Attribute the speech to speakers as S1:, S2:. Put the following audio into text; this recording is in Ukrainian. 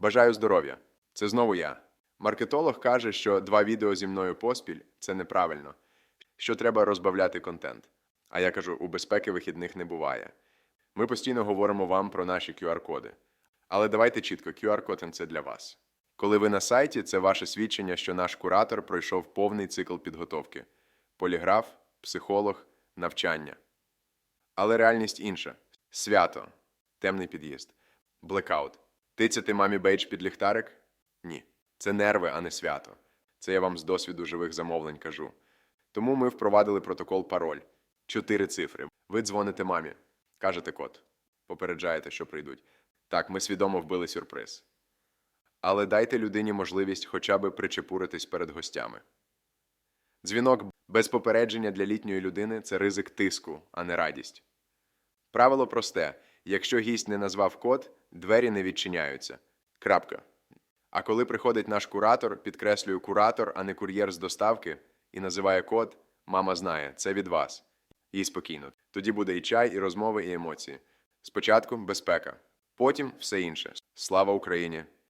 S1: Бажаю здоров'я. Це знову я. Маркетолог каже, що два відео зі мною поспіль це неправильно, що треба розбавляти контент. А я кажу, у безпеки вихідних не буває. Ми постійно говоримо вам про наші QR-коди. Але давайте чітко, QR-код це для вас. Коли ви на сайті, це ваше свідчення, що наш куратор пройшов повний цикл підготовки: поліграф, психолог, навчання. Але реальність інша: свято, темний під'їзд, блекаут. Тицяти мамі бейдж під ліхтарик? Ні. Це нерви, а не свято. Це я вам з досвіду живих замовлень кажу. Тому ми впровадили протокол пароль. Чотири цифри. Ви дзвоните мамі, кажете код, попереджаєте, що прийдуть. Так, ми свідомо вбили сюрприз. Але дайте людині можливість хоча б причепуритись перед гостями. Дзвінок без попередження для літньої людини це ризик тиску, а не радість. Правило просте: якщо гість не назвав код, двері не відчиняються. Крапка. А коли приходить наш куратор, підкреслюю куратор, а не кур'єр з доставки, і називає код, мама знає, це від вас. Їй спокійно. Тоді буде і чай, і розмови, і емоції. Спочатку безпека, потім все інше. Слава Україні!